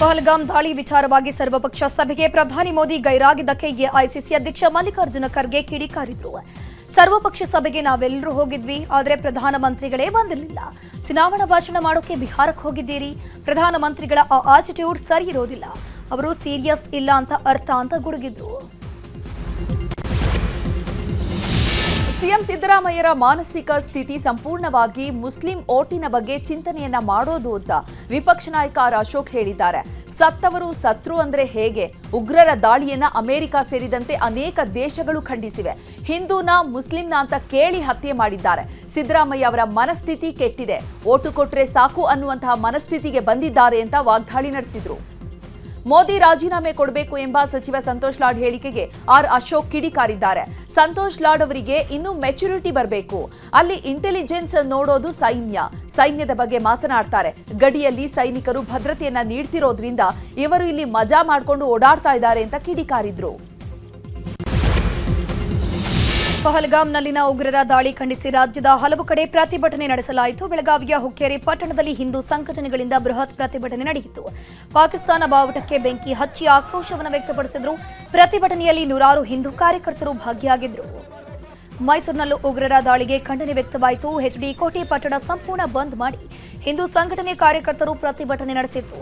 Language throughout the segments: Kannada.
ಪಹಲ್ಗಾಮ್ ದಾಳಿ ವಿಚಾರವಾಗಿ ಸರ್ವಪಕ್ಷ ಸಭೆಗೆ ಪ್ರಧಾನಿ ಮೋದಿ ಗೈರಾಗಿದ್ದಕ್ಕೆ ಎಐಸಿಸಿ ಅಧ್ಯಕ್ಷ ಮಲ್ಲಿಕಾರ್ಜುನ ಖರ್ಗೆ ಕಿಡಿಕಾರಿದ್ರು ಸರ್ವಪಕ್ಷ ಸಭೆಗೆ ನಾವೆಲ್ಲರೂ ಹೋಗಿದ್ವಿ, ಆದರೆ ಪ್ರಧಾನಮಂತ್ರಿಗಳೇ ಬಂದಿರಲಿಲ್ಲ. ಚುನಾವಣಾ ಭಾಷಣ ಮಾಡೋಕೆ ಬಿಹಾರಕ್ಕೆ ಹೋಗಿದ್ದೀರಿ ಪ್ರಧಾನಮಂತ್ರಿಗಳ ಆ ಆಟಿಟ್ಯೂಡ್ ಸರಿ ಇರೋದಿಲ್ಲ. ಅವರು ಸೀರಿಯಸ್ ಇಲ್ಲ ಅಂತ ಅರ್ಥ ಅಂತ ಗುಡುಗಿದ್ರು. ಸಿಎಂ ಸಿದ್ದರಾಮಯ್ಯರ ಮಾನಸಿಕ ಸ್ಥಿತಿ ಸಂಪೂರ್ಣವಾಗಿ ಮುಸ್ಲಿಂ ಓಟಿನ ಬಗ್ಗೆ ಚಿಂತನೆಯನ್ನ ಮಾಡೋದು ಅಂತ ವಿಪಕ್ಷ ನಾಯಕ ಅಶೋಕ್ ಹೇಳಿದ್ದಾರೆ. ಸತ್ತವರು ಸತ್ರು ಅಂದ್ರೆ ಹೇಗೆ? ಉಗ್ರರ ದಾಳಿಯನ್ನ ಅಮೆರಿಕ ಸೇರಿದಂತೆ ಅನೇಕ ದೇಶಗಳು ಖಂಡಿಸಿವೆ. ಹಿಂದೂನ ಮುಸ್ಲಿಂನ ಅಂತ ಕೇಳಿ ಹತ್ಯೆ ಮಾಡಿದ್ದಾರೆ. ಸಿದ್ದರಾಮಯ್ಯ ಅವರ ಮನಸ್ಥಿತಿ ಕೆಟ್ಟಿದೆ. ಓಟು ಕೊಟ್ರೆ ಸಾಕು ಅನ್ನುವಂತಹ ಮನಸ್ಥಿತಿಗೆ ಬಂದಿದ್ದಾರೆ ಅಂತ ವಾಗ್ದಾಳಿ ನಡೆಸಿದ್ರು. ಮೋದಿ ರಾಜೀನಾಮೆ ಕೊಡಬೇಕು ಎಂಬ ಸಚಿವ ಸಂತೋಷ್ ಲಾಡ್ ಹೇಳಿಕೆಗೆ ಆರ್ ಅಶೋಕ್ ಕಿಡಿಕಾರಿದ್ದಾರೆ. ಸಂತೋಷ್ ಲಾಡ್ ಅವರಿಗೆ ಇನ್ನೂ ಮೆಚುರಿಟಿ ಬರಬೇಕು. ಅಲ್ಲಿ ಇಂಟೆಲಿಜೆನ್ಸ್ ನೋಡೋದು ಸೈನ್ಯ. ಸೈನ್ಯದ ಬಗ್ಗೆ ಮಾತನಾಡ್ತಾರೆ. ಗಡಿಯಲ್ಲಿ ಸೈನಿಕರು ಭದ್ರತೆಯನ್ನ ನೀಡ್ತಿರೋದ್ರಿಂದ ಇವರು ಇಲ್ಲಿ ಮಜಾ ಮಾಡ್ಕೊಂಡು ಓಡಾಡ್ತಾ ಇದ್ದಾರೆ ಅಂತ ಕಿಡಿಕಾರಿದ್ರು. ಪಹಲ್ಗಾಮ್ನಲ್ಲಿನ ಉಗ್ರರ ದಾಳಿ ಖಂಡಿಸಿ ರಾಜ್ಯದ ಹಲವು ಕಡೆ ಪ್ರತಿಭಟನೆ ನಡೆಸಲಾಯಿತು. ಬೆಳಗಾವಿಯ ಹುಕ್ಕೇರಿ ಪಟ್ಟಣದಲ್ಲಿ ಹಿಂದೂ ಸಂಘಟನೆಗಳಿಂದ ಬೃಹತ್ ಪ್ರತಿಭಟನೆ ನಡೆಯಿತು. ಪಾಕಿಸ್ತಾನ ಬಾವುಟಕ್ಕೆ ಬೆಂಕಿ ಹಚ್ಚಿ ಆಕ್ರೋಶವನ್ನು ವ್ಯಕ್ತಪಡಿಸಿದ್ರು. ಪ್ರತಿಭಟನೆಯಲ್ಲಿ ನೂರಾರು ಹಿಂದೂ ಕಾರ್ಯಕರ್ತರು ಭಾಗಿಯಾಗಿದ್ದರು ಮೈಸೂರಿನಲ್ಲೂ ಉಗ್ರರ ದಾಳಿಗೆ ಖಂಡನೆ ವ್ಯಕ್ತವಾಯಿತು. ಎಚ್ಡಿ ಕೋಟೆ ಪಟ್ಟಣ ಸಂಪೂರ್ಣ ಬಂದ್ ಮಾಡಿ. ಹಿಂದೂ ಸಂಘಟನೆ ಕಾರ್ಯಕರ್ತರು ಪ್ರತಿಭಟನೆ ನಡೆಸಿದ್ರು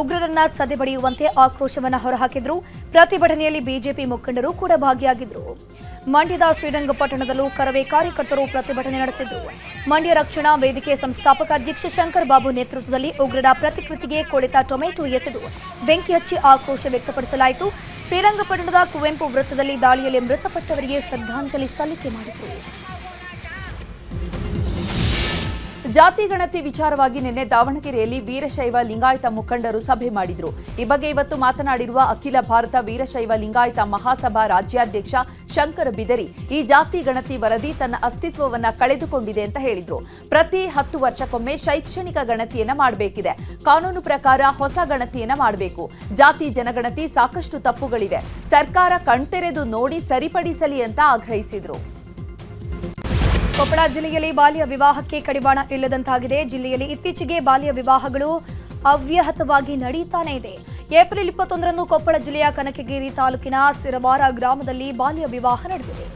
ಉಗ್ರರನ್ನ ಸದೆಬಡಿಯುವಂತೆ ಆಕ್ರೋಶವನ್ನು ಹೊರಹಾಕಿದ್ರು. ಪ್ರತಿಭಟನೆಯಲ್ಲಿ ಬಿಜೆಪಿ ಮುಖಂಡರು ಕೂಡ ಭಾಗಿಯಾಗಿದ್ರು. ಮಂಡ್ಯದ ಶ್ರೀರಂಗಪಟ್ಟಣದಲ್ಲೂ ಕರವೇ ಕಾರ್ಯಕರ್ತರು ಪ್ರತಿಭಟನೆ ನಡೆಸಿದ್ರು. ಮಂಡ್ಯ ರಕ್ಷಣಾ ವೇದಿಕೆ ಸಂಸ್ಥಾಪಕ ಅಧ್ಯಕ್ಷ ಶಂಕರ್ ಬಾಬು ನೇತೃತ್ವದಲ್ಲಿ ಉಗ್ರರ ಪ್ರತಿಕೃತಿಗೆ ಕೊಳೆತ ಟೊಮೆಟೊ ಎಸೆದು ಬೆಂಕಿ ಹಚ್ಚಿ ಆಕ್ರೋಶ ವ್ಯಕ್ತಪಡಿಸಲಾಯಿತು. ಶ್ರೀರಂಗಪಟ್ಟಣದ ಕುವೆಂಪು ವೃತ್ತದಲ್ಲಿ ದಾಳಿಯಲ್ಲಿ ಮೃತಪಟ್ಟವರಿಗೆ ಶ್ರದ್ಧಾಂಜಲಿ ಸಲ್ಲಿಕೆ ಮಾಡಿದರು ಜಾತಿ ಗಣತಿ ವಿಚಾರವಾಗಿ ನಿನ್ನೆ ದಾವಣಗೆರೆಯಲ್ಲಿ ವೀರಶೈವ ಲಿಂಗಾಯತ ಮುಖಂಡರು ಸಭೆ ಮಾಡಿದ್ರು. ಈ ಬಗ್ಗೆ ಇವತ್ತು ಮಾತನಾಡಿರುವ ಅಖಿಲ ಭಾರತ ವೀರಶೈವ ಲಿಂಗಾಯತ ಮಹಾಸಭಾ ರಾಜ್ಯಾಧ್ಯಕ್ಷ ಶಂಕರ ಬಿದರಿ ಈ ಜಾತಿ ಗಣತಿ ವರದಿ ತನ್ನ ಅಸ್ತಿತ್ವವನ್ನ ಕಳೆದುಕೊಂಡಿದೆ ಅಂತ ಹೇಳಿದ್ರು. ಪ್ರತಿ ಹತ್ತು ವರ್ಷಕ್ಕೊಮ್ಮೆ ಶೈಕ್ಷಣಿಕ ಗಣತಿಯನ್ನ ಮಾಡಬೇಕಿದೆ. ಕಾನೂನು ಪ್ರಕಾರ ಹೊಸ ಗಣತಿಯನ್ನ ಮಾಡಬೇಕು. ಜಾತಿ ಜನಗಣತಿ ಸಾಕಷ್ಟು ತಪ್ಪುಗಳಿವೆ. ಸರ್ಕಾರ ಕಣ್ತೆರೆದು ನೋಡಿ ಸರಿಪಡಿಸಲಿ ಅಂತ ಆಗ್ರಹಿಸಿದ್ರು. ಕೊಪ್ಪಳ ಜಿಲ್ಲೆಯಲ್ಲಿ ಬಾಲ್ಯ ವಿವಾಹಕ್ಕೆ ಕಡಿವಾಣ ಇಲ್ಲದಂತಾಗಿದೆ. ಜಿಲ್ಲೆಯಲ್ಲಿ ಇತ್ತೀಚೆಗೆ ಬಾಲ್ಯ ವಿವಾಹಗಳು ಅವ್ಯಾಹತವಾಗಿ ನಡೆಯುತ್ತಾನೆ ಇದೆ. ಏಪ್ರಿಲ್ ಇಪ್ಪತ್ತೊಂದರಂದು ಕೊಪ್ಪಳ ಜಿಲ್ಲೆಯ ಕನಕಗಿರಿ ತಾಲೂಕಿನ ಸಿರವಾರ ಗ್ರಾಮದಲ್ಲಿ ಬಾಲ್ಯ ವಿವಾಹ ನಡೆದಿದೆ.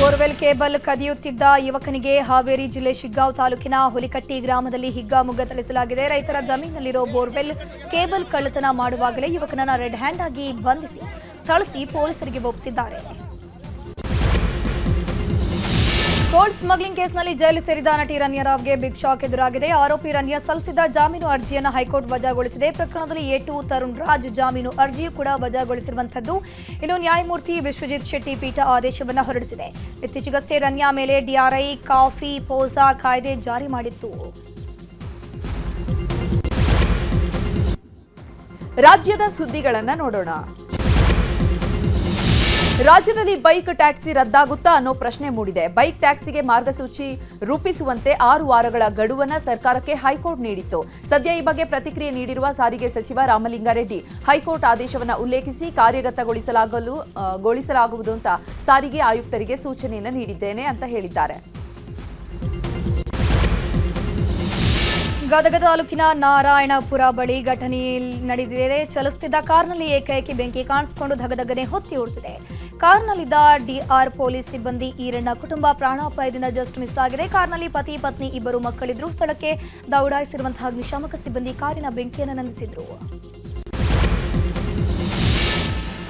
ಬೋರ್ವೆಲ್ ಕೇಬಲ್ ಕದಿಯುತ್ತಿದ್ದ ಯುವಕನಿಗೆ ಹಾವೇರಿ ಜಿಲ್ಲೆ ಶಿಗ್ಗಾಂವ್ ತಾಲೂಕಿನ ಹುಲಿಕಟ್ಟಿ ಗ್ರಾಮದಲ್ಲಿ ಹಿಗ್ಗಾಮುಗ್ಗ ಥಳಿಸಲಾಗಿದೆ. ರೈತರ ಜಮೀನಲ್ಲಿರೋ ಬೋರ್ವೆಲ್ ಕೇಬಲ್ ಕಳ್ಳತನ ಮಾಡುವಾಗಲೇ ಯುವಕನನ್ನ ರೆಡ್ ಹ್ಯಾಂಡ್ ಆಗಿ ಬಂಧಿಸಿ, ಥಳಿಸಿ ಪೊಲೀಸರಿಗೆ ಒಪ್ಪಿಸಿದ್ದಾರೆ. ಗೋಲ್ಡ್ ಸ್ಮಗ್ಲಿಂಗ್ ಕೇಸ್ನಲ್ಲಿ ಜೈಲು ಸೇರಿದ ನಟಿ ರನ್ಯಾ ರಾವ್ಗೆ ಬಿಗ್ ಶಾಕ್ ಎದುರಾಗಿದೆ. ಆರೋಪಿ ರನ್ಯಾ ಸಲ್ಲಿಸಿದ ಜಾಮೀನು ಅರ್ಜಿಯನ್ನು ಹೈಕೋರ್ಟ್ ವಜಾಗೊಳಿಸಿದೆ. ಪ್ರಕರಣದಲ್ಲಿ ಎ ಟು ತರುಣ್ ರಾಜ್ ಜಾಮೀನು ಅರ್ಜಿಯೂ ಕೂಡ ವಜಾಗೊಳಿಸಿರುವಂತದ್ದು ಇನ್ನು ನ್ಯಾಯಮೂರ್ತಿ ವಿಶ್ವಜಿತ್ ಶೆಟ್ಟಿ ಪೀಠ ಆದೇಶವನ್ನು ಹೊರಡಿಸಿದೆ. ಇತ್ತೀಚೆಗಷ್ಟೇ ರನ್ಯಾ ಮೇಲೆ ಡಿಆರ್ಐ ಕಾಫಿ, ಪೋಸಾ ಕಾಯ್ದೆ ಜಾರಿ ಮಾಡಿತ್ತು. ರಾಜ್ಯದ ಸುದ್ದಿಗಳನ್ನು ನೋಡೋಣ. ರಾಜ್ಯದಲ್ಲಿ ಬೈಕ್ ಟ್ಯಾಕ್ಸಿ ರದ್ದಾಗುತ್ತಾ ಅನ್ನೋ ಪ್ರಶ್ನೆ ಮೂಡಿದೆ. ಬೈಕ್ ಟ್ಯಾಕ್ಸಿಗೆ ಮಾರ್ಗಸೂಚಿ ರೂಪಿಸುವಂತೆ ಆರು ವಾರಗಳ ಗಡುವನ್ನ ಸರ್ಕಾರಕ್ಕೆ ಹೈಕೋರ್ಟ್ ನೀಡಿತ್ತು. ಸದ್ಯ ಈ ಬಗ್ಗೆ ಪ್ರತಿಕ್ರಿಯೆ ನೀಡಿರುವ ಸಾರಿಗೆ ಸಚಿವ ರಾಮಲಿಂಗಾರೆಡ್ಡಿ, ಹೈಕೋರ್ಟ್ ಆದೇಶವನ್ನು ಉಲ್ಲೇಖಿಸಿ ಕಾರ್ಯಗತಗೊಳಿಸಲಾಗಲು ಗೊಳಿಸಲಾಗುವುದು ಅಂತ ಸಾರಿಗೆ ಆಯುಕ್ತರಿಗೆ ಸೂಚನೆಯನ್ನು ನೀಡಿದ್ದೇನೆ ಅಂತ ಹೇಳಿದ್ದಾರೆ. ಗದಗ ತಾಲೂಕಿನ ನಾರಾಯಣಪುರ ಬಳಿ ಘಟನೆ ನಡೆದಿದೆ. ಚಲಿಸುತ್ತಿದ್ದ ಕಾರ್ನಲ್ಲಿ ಏಕೈಕಿ ಬೆಂಕಿ ಕಾಣಿಸಿಕೊಂಡು ಧಗಧಗನೆ ಹೊತ್ತಿ ಉಳಿದಿದೆ ಕಾರ್ನಲ್ಲಿದ್ದ ಡಿಆರ್ ಪೊಲೀಸ್ ಸಿಬ್ಬಂದಿ ಈರಣ್ಣ ಕುಟುಂಬ ಪ್ರಾಣಾಪಾಯದಿಂದ ಜಸ್ಟ್ ಮಿಸ್ ಆಗಿದೆ. ಕಾರ್ನಲ್ಲಿ ಪತಿ, ಪತ್ನಿ ಇಬ್ಬರು ಮಕ್ಕಳಿದ್ರು. ಸ್ಥಳಕ್ಕೆ ದೌಡಾಯಿಸಿರುವಂತಹ ಅಗ್ನಿಶಾಮಕ ಸಿಬ್ಬಂದಿ ಕಾರಿನ ಬೆಂಕಿಯನ್ನು ನಂದಿಸಿದ್ರು.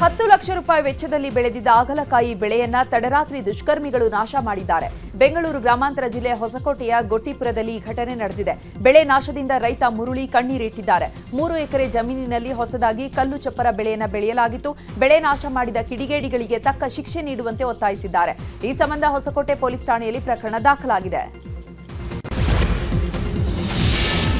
ಹತ್ತು ಲಕ್ಷ ರೂಪಾಯಿ ವೆಚ್ಚದಲ್ಲಿ ಬೆಳೆದಿದ್ದ ಆಗಲಕಾಯಿ ಬೆಳೆಯನ್ನ ತಡರಾತ್ರಿ ದುಷ್ಕರ್ಮಿಗಳು ನಾಶ ಮಾಡಿದ್ದಾರೆ. ಬೆಂಗಳೂರು ಗ್ರಾಮಾಂತರ ಜಿಲ್ಲೆ ಹೊಸಕೋಟೆಯ ಗೊಟ್ಟಿಪುರದಲ್ಲಿ ಈ ಘಟನೆ ನಡೆದಿದೆ. ಬೆಳೆ ನಾಶದಿಂದ ರೈತ ಮುರುಳಿ ಕಣ್ಣೀರಿಟ್ಟಿದ್ದಾರೆ. ಮೂರು ಎಕರೆ ಜಮೀನಿನಲ್ಲಿ ಹೊಸದಾಗಿ ಕಲ್ಲು ಚಪ್ಪರ ಬೆಳೆಯನ್ನ ಬೆಳೆಯಲಾಗಿತ್ತು. ಬೆಳೆ ನಾಶ ಮಾಡಿದ ಕಿಡಿಗೇಡಿಗಳಿಗೆ ತಕ್ಕ ಶಿಕ್ಷೆ ನೀಡುವಂತೆ ಒತ್ತಾಯಿಸಿದ್ದಾರೆ. ಈ ಸಂಬಂಧ ಹೊಸಕೋಟೆ ಪೊಲೀಸ್ ಠಾಣೆಯಲ್ಲಿ ಪ್ರಕರಣ ದಾಖಲಾಗಿದೆ.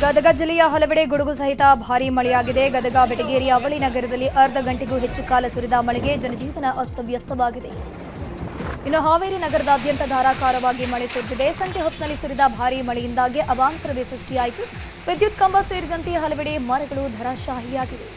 ಗದಗ ಜಿಲ್ಲೆಯ ಹಲವೆಡೆ ಗುಡುಗು ಸಹಿತ ಭಾರಿ ಮಳೆಯಾಗಿದೆ. ಗದಗ ಬೆಟಗೇರಿ ಅವಳಿ ನಗರದಲ್ಲಿ ಅರ್ಧ ಗಂಟೆಗೂ ಹೆಚ್ಚು ಕಾಲ ಸುರಿದ ಮಳೆಗೆ ಜನಜೀವನ ಅಸ್ತವ್ಯಸ್ತವಾಗಿದೆ. ಇನ್ನು ಹಾವೇರಿ ನಗರದಾದ್ಯಂತ ಧಾರಾಕಾರವಾಗಿ ಮಳೆ ಸುರಿದಿದೆ. ಸಂಜೆ ಹೊತ್ತಿನಲ್ಲಿ ಸುರಿದ ಭಾರಿ ಮಳೆಯಿಂದಾಗಿ ಅವಾಂತರವೇ ಸೃಷ್ಟಿಯಾಯಿತು. ವಿದ್ಯುತ್ ಕಂಬ ಸೇರಿದಂತೆ ಹಲವೆಡೆ ಮರಗಳು ಧರಾಶಾಹಿಯಾಗಿವೆ.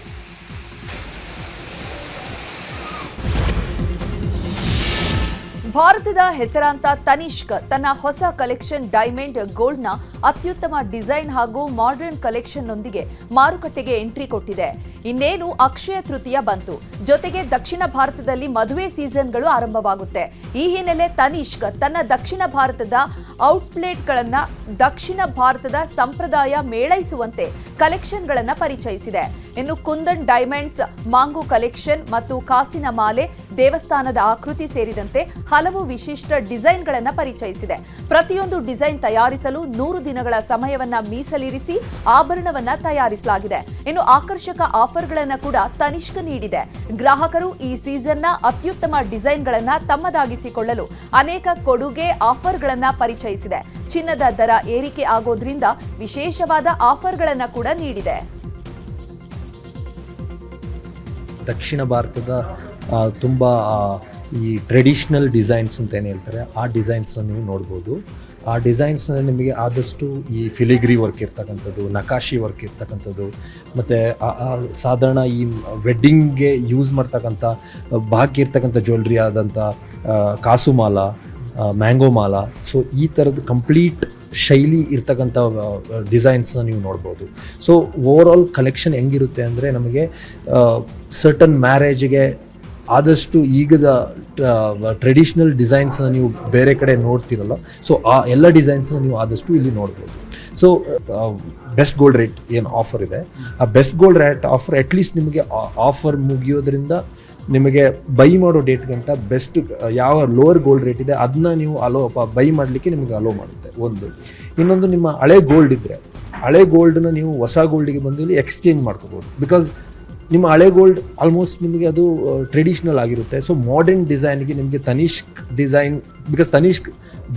ಭಾರತದ ಹೆಸರಾಂತ ತನಿಷ್ಕ್ ತನ್ನ ಹೊಸ ಕಲೆಕ್ಷನ್ ಡೈಮಂಡ್ ಗೋಲ್ಡ್ನ ಅತ್ಯುತ್ತಮ ಡಿಸೈನ್ ಹಾಗೂ ಮಾಡರ್ನ್ ಕಲೆಕ್ಷನ್ನೊಂದಿಗೆ ಮಾರುಕಟ್ಟೆಗೆ ಎಂಟ್ರಿ ಕೊಟ್ಟಿದೆ. ಇನ್ನೇನು ಅಕ್ಷಯ ತೃತೀಯ ಬಂತು. ಜೊತೆಗೆ ದಕ್ಷಿಣ ಭಾರತದಲ್ಲಿ ಮದುವೆ ಸೀಸನ್ಗಳು ಆರಂಭವಾಗುತ್ತೆ. ಈ ಹಿನ್ನೆಲೆ ತನಿಷ್ಕ್ ತನ್ನ ದಕ್ಷಿಣ ಭಾರತದ ಔಟ್ಲೆಟ್ಗಳನ್ನ ದಕ್ಷಿಣ ಭಾರತದ ಸಂಪ್ರದಾಯ ಮೇಳೈಸುವಂತೆ ಕಲೆಕ್ಷನ್ಗಳನ್ನ ಪರಿಚಯಿಸಿದೆ. ಇನ್ನು ಕುಂದನ್ ಡೈಮಂಡ್ಸ್, ಮಾಂಗು ಕಲೆಕ್ಷನ್ ಮತ್ತು ಕಾಸಿನ ಮಾಲೆ ದೇವಸ್ಥಾನದ ಆಕೃತಿ ಸೇರಿದಂತೆ ವಿಶಿಷ್ಟ ಡಿಸೈನ್ಗಳನ್ನು ಪರಿಚಯಿಸಿದೆ. ಪ್ರತಿಯೊಂದು ಡಿಸೈನ್ ತಯಾರಿಸಲು ನೂರು ದಿನಗಳ ಸಮಯವನ್ನ ಮೀಸಲಿರಿಸಿ ಆಭರಣವನ್ನ ತಯಾರಿಸಲಾಗಿದೆ. ಇನ್ನು ಆಕರ್ಷಕ ಆಫರ್ಗಳನ್ನು ಕೂಡ ತನಿಷ್ಕ ನೀಡಿದೆ. ಗ್ರಾಹಕರು ಈ ಸೀಸನ್ನ ಅತ್ಯುತ್ತಮ ಡಿಸೈನ್ಗಳನ್ನ ತಮ್ಮದಾಗಿಸಿಕೊಳ್ಳಲು ಅನೇಕ ಕೊಡುಗೆ ಆಫರ್ಗಳನ್ನ ಪರಿಚಯಿಸಿದೆ. ಚಿನ್ನದ ದರ ಏರಿಕೆ ಆಗೋದ್ರಿಂದ ವಿಶೇಷವಾದ ಆಫರ್ಗಳನ್ನು ಕೂಡ ನೀಡಿದೆ. ದಕ್ಷಿಣ ಭಾರತದ ತುಂಬ ಈ ಟ್ರೆಡಿಷ್ನಲ್ ಡಿಸೈನ್ಸ್ ಅಂತ ಏನು ಹೇಳ್ತಾರೆ, ಆ ಡಿಸೈನ್ಸ್ನ ನೀವು ನೋಡ್ಬೋದು. ಆ ಡಿಸೈನ್ಸ್ನ ನಿಮಗೆ ಆದಷ್ಟು ಈ ಫಿಲಿಗ್ರಿ ವರ್ಕ್ ಇರ್ತಕ್ಕಂಥದ್ದು, ನಕಾಶಿ ವರ್ಕ್ ಇರ್ತಕ್ಕಂಥದ್ದು, ಮತ್ತು ಸಾಧಾರಣ ಈ ವೆಡ್ಡಿಂಗ್ಗೆ ಯೂಸ್ ಮಾಡ್ತಕ್ಕಂಥ, ಬಾಕಿ ಇರ್ತಕ್ಕಂಥ ಜ್ಯುವೆಲ್ರಿ ಆದಂಥ ಕಾಸು ಮಾಲ ಮ್ಯಾಂಗೋ ಮಾಲ ಸೊ ಈ ಥರದ್ದು ಕಂಪ್ಲೀಟ್ ಶೈಲಿ ಇರ್ತಕ್ಕಂಥ ಡಿಸೈನ್ಸ್ನ ನೀವು ನೋಡ್ಬೋದು. ಸೊ ಓವರ್ ಆಲ್ ಕಲೆಕ್ಷನ್ ಹೆಂಗಿರುತ್ತೆ ಅಂದರೆ ನಮಗೆ ಸರ್ಟನ್ ಮ್ಯಾರೇಜ್ಗೆ ಆದಷ್ಟು ಈಗದ ಟ್ರೆಡಿಷ್ನಲ್ ಡಿಸೈನ್ಸ್ನ ನೀವು ಬೇರೆ ಕಡೆ ನೋಡ್ತೀರಲ್ಲ. ಸೊ ಆ ಎಲ್ಲ ಡಿಸೈನ್ಸ್ನ ನೀವು ಆದಷ್ಟು ಇಲ್ಲಿ ನೋಡ್ಬೋದು. ಸೊ ಬೆಸ್ಟ್ ಗೋಲ್ಡ್ ರೇಟ್ ಏನು ಆಫರ್ ಇದೆ? ಆ best gold rate offer at least ನಿಮಗೆ ಆಫರ್ ಮುಗಿಯೋದ್ರಿಂದ ನಿಮಗೆ ಬೈ ಮಾಡೋ ಡೇಟ್ ಬೆಸ್ಟ್ ಯಾವ ಲೋವರ್ ಗೋಲ್ಡ್ ರೇಟ್ ಇದೆ ಅದನ್ನ ನೀವು ಅಲೋ ಬೈ ಮಾಡಲಿಕ್ಕೆ ನಿಮಗೆ ಅಲೋ ಮಾಡುತ್ತೆ. ಒಂದು. ಇನ್ನೊಂದು ನಿಮ್ಮ ಹಳೆ ಗೋಲ್ಡ್ ಇದ್ದರೆ ಹಳೆ ಗೋಲ್ಡ್ನ ನೀವು ಹೊಸ ಗೋಲ್ಡಿಗೆ ಬಂದು ಇಲ್ಲಿ ಎಕ್ಸ್ಚೇಂಜ್ ಮಾಡ್ಕೋಬೋದು. ಬಿಕಾಸ್ ನಿಮ್ಮ ಹಳೆ ಗೋಲ್ಡ್ ಆಲ್ಮೋಸ್ಟ್ ನಿಮಗೆ ಅದು ಟ್ರೆಡಿಷನಲ್ ಆಗಿರುತ್ತೆ. ಸೊ ಮಾಡರ್ನ್ ಡಿಸೈನ್ಗೆ ನಿಮಗೆ ತನಿಷ್ಕ್ ಡಿಸೈನ್ ಬಿಕಾಸ್ ತನಿಷ್ಕ್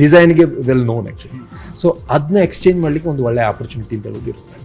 ಡಿಸೈನ್ಗೆ ವೆಲ್ ನೋನ್ ಆ್ಯಕ್ಚುಲಿ ಸೊ ಅದನ್ನ ಎಕ್ಸ್ಚೇಂಜ್ ಮಾಡಲಿಕ್ಕೆ ಒಂದು ಒಳ್ಳೆ ಆಪರ್ಚುನಿಟಿ ಅಂತ ಇರುತ್ತೆ